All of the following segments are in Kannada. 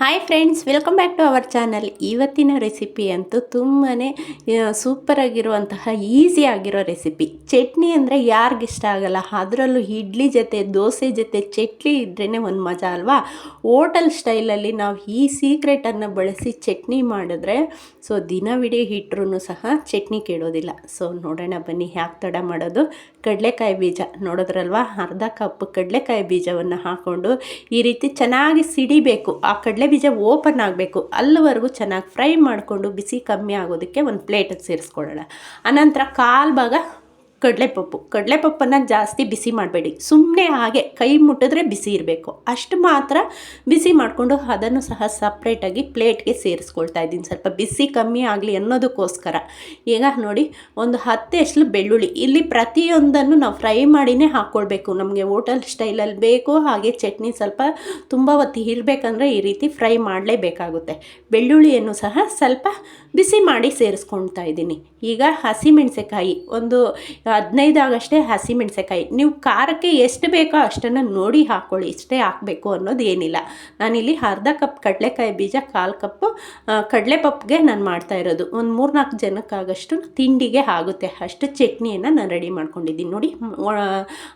Hi friends welcome back to our channel ಇವತ್ತಿನ ರೆಸಿಪಿ ಅಂತೂ ತುಂಬಾ ಸೂಪರಾಗಿರುವಂತಹ ಈಸಿ ಆಗಿರೋ ರೆಸಿಪಿ ಚಟ್ನಿ ಅಂದರೆ ಯಾರಿಗಿಷ್ಟ ಆಗಲ್ಲ? ಅದರಲ್ಲೂ ಇಡ್ಲಿ ಜೊತೆ, ದೋಸೆ ಜೊತೆ ಚಟ್ನಿ ಇದ್ರೇ ಒಂದು ಮಜಾ ಅಲ್ವಾ? ಹೋಟೆಲ್ ಸ್ಟೈಲಲ್ಲಿ ನಾವು ಈ ಸೀಕ್ರೆಟನ್ನು ಬಳಸಿ ಚಟ್ನಿ ಮಾಡಿದ್ರೆ ಸೊ ದಿನವಿಡೀ ಹಿಟ್ರೂ ಸಹ ಚಟ್ನಿ ಕೇಳೋದಿಲ್ಲ ಸೊ ನೋಡೋಣ ಬನ್ನಿ ಯಾಕೆ ತಡ ಮಾಡೋದು. ಕಡಲೆಕಾಯಿ ಬೀಜ ನೋಡೋದ್ರಲ್ವಾ? ಅರ್ಧ ಕಪ್ ಕಡಲೆಕಾಯಿ ಬೀಜವನ್ನು ಹಾಕ್ಕೊಂಡು ಈ ರೀತಿ ಚೆನ್ನಾಗಿ ಸಿಡಿಬೇಕು. ಆ ಬೀಜ ಓಪನ್ ಆಗಬೇಕು. ಅಲ್ಲಿವರೆಗೂ ಚೆನ್ನಾಗಿ ಫ್ರೈ ಮಾಡಿಕೊಂಡು ಬಿಸಿ ಕಮ್ಮಿ ಆಗೋದಕ್ಕೆ ಒಂದು ಪ್ಲೇಟಿಗೆ ಸೇರಿಸ್ಕೊಳ್ಳೋಣ. ಆನಂತರ ಕಾಲು ಭಾಗ ಕಡಲೆಪಪ್ಪು. ಕಡಲೆಪಪ್ಪನ್ನು ಜಾಸ್ತಿ ಬಿಸಿ ಮಾಡಬೇಡಿ. ಸುಮ್ಮನೆ ಹಾಗೆ ಕೈ ಮುಟ್ಟಿದ್ರೆ ಬಿಸಿ ಇರಬೇಕು. ಅಷ್ಟು ಮಾತ್ರ ಬಿಸಿ ಮಾಡಿಕೊಂಡು ಅದನ್ನು ಸಹ ಸಪ್ರೇಟಾಗಿ ಪ್ಲೇಟ್ಗೆ ಸೇರಿಸ್ಕೊಳ್ತಾ ಇದ್ದೀನಿ. ಸ್ವಲ್ಪ ಬಿಸಿ ಕಮ್ಮಿ ಆಗಲಿ ಅನ್ನೋದಕ್ಕೋಸ್ಕರ. ಈಗ ನೋಡಿ, ಒಂದು ಹತ್ತು ಎಷ್ಟು ಬೆಳ್ಳುಳ್ಳಿ. ಇಲ್ಲಿ ಪ್ರತಿಯೊಂದನ್ನು ನಾವು ಫ್ರೈ ಮಾಡಿನೇ ಹಾಕ್ಕೊಳ್ಬೇಕು. ನಮಗೆ ಹೋಟೆಲ್ ಸ್ಟೈಲಲ್ಲಿ ಬೇಕು ಹಾಗೆ ಚಟ್ನಿ ಸ್ವಲ್ಪ ತುಂಬ ಹೊತ್ತು ಇರಬೇಕಂದ್ರೆ ಈ ರೀತಿ ಫ್ರೈ ಮಾಡಲೇಬೇಕಾಗುತ್ತೆ. ಬೆಳ್ಳುಳ್ಳಿಯನ್ನು ಸಹ ಸ್ವಲ್ಪ ಬಿಸಿ ಮಾಡಿ ಸೇರಿಸ್ಕೊಳ್ತಾ ಇದ್ದೀನಿ. ಈಗ ಹಸಿಮೆಣಸೆಕಾಯಿ ಒಂದು ಹದಿನೈದು ಆಗಷ್ಟೇ ಹಸಿಮೆಣಸೆಕಾಯಿ ನೀವು ಖಾರಕ್ಕೆ ಎಷ್ಟು ಬೇಕೋ ಅಷ್ಟನ್ನು ನೋಡಿ ಹಾಕ್ಕೊಳ್ಳಿ ಇಷ್ಟೇ ಹಾಕಬೇಕು ಅನ್ನೋದು ಏನಿಲ್ಲ. ನಾನಿಲ್ಲಿ ಅರ್ಧ ಕಪ್ ಕಡಲೆಕಾಯಿ ಬೀಜ, ಕಾಲು ಕಪ್ಪು ಕಡಲೆಪಪ್ಪಿಗೆ ನಾನು ಮಾಡ್ತಾ ಇರೋದು. ಒಂದು ಮೂರ್ನಾಲ್ಕು ಜನಕ್ಕಾಗಷ್ಟು ತಿಂಡಿಗೆ ಆಗುತ್ತೆ. ಅಷ್ಟು ಚಟ್ನಿಯನ್ನು ನಾನು ರೆಡಿ ಮಾಡ್ಕೊಂಡಿದ್ದೀನಿ. ನೋಡಿ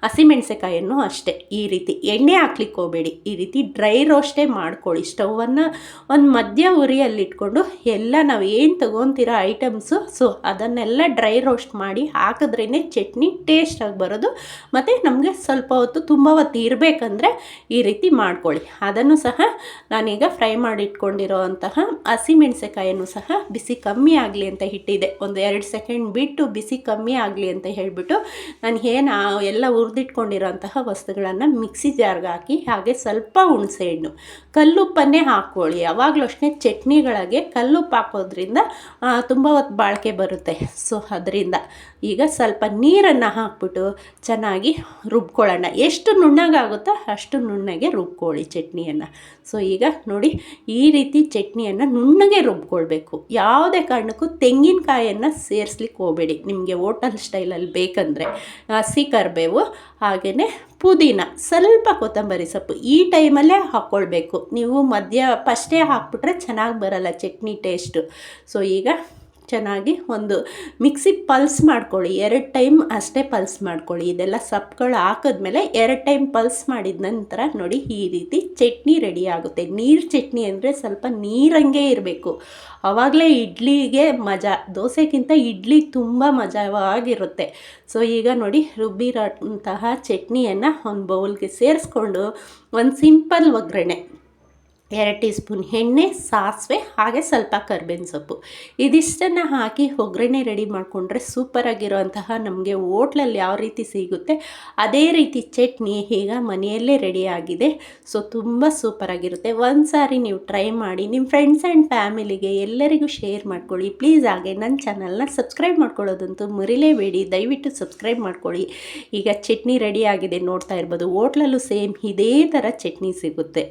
ಹಸಿಮೆಣಸೆಕಾಯನ್ನು ಅಷ್ಟೇ. ಈ ರೀತಿ ಎಣ್ಣೆ ಹಾಕ್ಲಿಕ್ಕೆ ಹೋಗಬೇಡಿ. ಈ ರೀತಿ ಡ್ರೈ ರೋಸ್ಟೇ ಮಾಡ್ಕೊಳ್ಳಿ. ಸ್ಟವನ್ನು ಒಂದು ಮಧ್ಯ ಉರಿಯಲ್ಲಿಟ್ಕೊಂಡು ಎಲ್ಲ ನಾವು ಏನು ತೊಗೊತೀರೋ ಐಟಮ್ಸು, ಸೊ ಅದನ್ನೆಲ್ಲ ಡ್ರೈ ರೋಸ್ಟ್ ಮಾಡಿ ಹಾಕಿದ್ರೇ ಚಟ್ನಿ ಟೇಸ್ಟಾಗಿ ಬರೋದು. ಮತ್ತು ನಮಗೆ ಸ್ವಲ್ಪ ಹೊತ್ತು ತುಂಬ ಹೊತ್ತು ಇರಬೇಕಂದ್ರೆ ಈ ರೀತಿ ಮಾಡ್ಕೊಳ್ಳಿ. ಅದನ್ನು ಸಹ ನಾನೀಗ ಫ್ರೈ ಮಾಡಿ ಇಟ್ಕೊಂಡಿರೋ ಸಹ ಬಿಸಿ ಕಮ್ಮಿ ಆಗಲಿ ಅಂತ ಇಟ್ಟಿದ್ದೆ ಒಂದು ಎರಡು ಸೆಕೆಂಡ್ ಬಿಟ್ಟು ಬಿಸಿ ಕಮ್ಮಿ ಆಗಲಿ ಅಂತ ಹೇಳಿಬಿಟ್ಟು ನಾನು ಏನು ಎಲ್ಲ ಹುರಿದಿಟ್ಕೊಂಡಿರೋ ಅಂತಹ ವಸ್ತುಗಳನ್ನು ಮಿಕ್ಸಿ ಜಾರ್ಗೆ ಹಾಕಿ ಹಾಗೆ ಸ್ವಲ್ಪ ಹುಣಸೆ ಹಣ್ಣು. ಕಲ್ಲುಪ್ಪನ್ನೇ ಹಾಕ್ಕೊಳ್ಳಿ. ಯಾವಾಗಲೂ ಅಷ್ಟೇ ಚಟ್ನಿಗಳಿಗೆ ಕಲ್ಲುಪ್ಪು ಹಾಕೋದ್ರಿಂದ ತುಂಬ ಹೊತ್ತು ಬಾಳಿಕೆ ಬರುತ್ತೆ. ಸೊ, ಅದರಿಂದ ಈಗ ಸ್ವಲ್ಪ ನೀರನ್ನು ಹಾಕ್ಬಿಟ್ಟು ಚೆನ್ನಾಗಿ ರುಬ್ಕೊಳ್ಳೋಣ. ಎಷ್ಟು ನುಣ್ಣಗಾಗುತ್ತೋ ಅಷ್ಟು ನುಣ್ಣಗೆ ರುಬ್ಕೊಳ್ಳಿ ಚಟ್ನಿಯನ್ನು. ಸೊ ಈಗ ನೋಡಿ, ಈ ರೀತಿ ಚಟ್ನಿಯನ್ನು ನುಣ್ಣಗೆ ರುಬ್ಕೊಳ್ಬೇಕು. ಯಾವುದೇ ಕಾರಣಕ್ಕೂ ತೆಂಗಿನಕಾಯನ್ನು ಸೇರಿಸ್ಲಿಕ್ಕೆ ಹೋಗಬೇಡಿ. ನಿಮಗೆ ಹೋಟಲ್ ಸ್ಟೈಲಲ್ಲಿ ಬೇಕಂದರೆ ಹಸಿ ಕರಿಬೇವು ಹಾಗೆಯೇ ಪುದೀನ, ಸ್ವಲ್ಪ ಕೊತ್ತಂಬರಿ ಸೊಪ್ಪು ಈ ಟೈಮಲ್ಲೇ ಹಾಕ್ಕೊಳ್ಬೇಕು. ನೀವು ಮಧ್ಯ, ಫಸ್ಟೇ ಹಾಕ್ಬಿಟ್ರೆ ಚೆನ್ನಾಗಿ ಬರಲ್ಲ ಚಟ್ನಿ ಟೇಸ್ಟು. ಸೊ ಈಗ ಚೆನ್ನಾಗಿ ಒಂದು ಮಿಕ್ಸಿ ಪಲ್ಸ್ ಮಾಡ್ಕೊಳ್ಳಿ. ಎರಡು ಟೈಮ್ ಅಷ್ಟೇ ಪಲ್ಸ್ ಮಾಡ್ಕೊಳ್ಳಿ. ಇದೆಲ್ಲ ಸೊಪ್ಪುಗಳು ಹಾಕಿದ್ಮೇಲೆ ಎರಡು ಟೈಮ್ ಪಲ್ಸ್ ಮಾಡಿದ ನಂತರ ನೋಡಿ ಈ ರೀತಿ ಚಟ್ನಿ ರೆಡಿ ಆಗುತ್ತೆ. ನೀರು ಚಟ್ನಿ ಅಂದರೆ ಸ್ವಲ್ಪ ನೀರಂಗೆ ಇರಬೇಕು. ಆವಾಗಲೇ ಇಡ್ಲಿಗೆ ಮಜಾ, ದೋಸೆಗಿಂತ ಇಡ್ಲಿ ತುಂಬ ಮಜವಾಗಿರುತ್ತೆ. ಸೊ, ಈಗ ನೋಡಿ ರುಬ್ಬಿರೋಂತಹ ಚಟ್ನಿಯನ್ನು ಒಂದು ಬೌಲ್ಗೆ ಸೇರಿಸ್ಕೊಂಡು ಒಂದು ಸಿಂಪಲ್ ಒಗ್ಗರಣೆ. ಎರಡು ಟೀ ಸ್ಪೂನ್ ಎಣ್ಣೆ, ಸಾಸಿವೆ, ಹಾಗೆ ಸ್ವಲ್ಪ ಕರ್ಬೇವಿನ ಸೊಪ್ಪು. ಇದಿಷ್ಟನ್ನು ಹಾಕಿ ಒಗ್ಗರಣೆ ರೆಡಿ ಮಾಡಿಕೊಂಡ್ರೆ ಸೂಪರಾಗಿರೋಂತಹ ನಮಗೆ ಓಟ್ಲಲ್ಲಿ ಯಾವ ರೀತಿ ಸಿಗುತ್ತೆ, ಅದೇ ರೀತಿ ಚಟ್ನಿ ಈಗ ಮನೆಯಲ್ಲೇ ರೆಡಿ ಆಗಿದೆ. ಸೊ ತುಂಬ ಸೂಪರಾಗಿರುತ್ತೆ ಒಂದು ಸಾರಿ ನೀವು ಟ್ರೈ ಮಾಡಿ ನಿಮ್ಮ ಫ್ರೆಂಡ್ಸ್ ಆ್ಯಂಡ್ ಫ್ಯಾಮಿಲಿಗೆ ಎಲ್ಲರಿಗೂ ಶೇರ್ ಮಾಡ್ಕೊಳ್ಳಿ. ಪ್ಲೀಸ್ ಹಾಗೆ ನನ್ನ ಚಾನಲ್ನ ಸಬ್ಸ್ಕ್ರೈಬ್ ಮಾಡ್ಕೊಳ್ಳೋದಂತೂ ಮರಿಲೇಬೇಡಿ. ದಯವಿಟ್ಟು ಸಬ್ಸ್ಕ್ರೈಬ್ ಮಾಡ್ಕೊಳ್ಳಿ. ಈಗ ಚಟ್ನಿ ರೆಡಿ ಆಗಿದೆ ನೋಡ್ತಾ ಇರ್ಬೋದು. ಓಟ್ಲಲ್ಲೂ ಸೇಮ್ ಇದೇ ಥರ ಚಟ್ನಿ ಸಿಗುತ್ತೆ.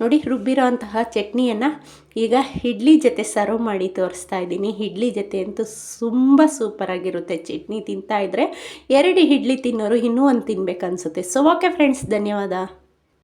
ನೋಡಿ ರುಬ್ಬಿರೋ ಅಂತಹ ಚಟ್ನಿಯನ್ನು ಈಗ ಇಡ್ಲಿ ಜೊತೆ ಸರ್ವ್ ಮಾಡಿ ತೋರಿಸ್ತಾ ಇದ್ದೀನಿ. ಇಡ್ಲಿ ಜೊತೆ ಅಂತೂ ತುಂಬ ಸೂಪರಾಗಿರುತ್ತೆ ಚಟ್ನಿ ತಿಂತಾ ಇದ್ದರೆ ಎರಡು ಇಡ್ಲಿ ತಿನ್ನೋರು ಇನ್ನೂ ಒಂದು ತಿನ್ಬೇಕು ಅನಿಸುತ್ತೆ ಸೊ ಓಕೆ ಫ್ರೆಂಡ್ಸ್ ಧನ್ಯವಾದ.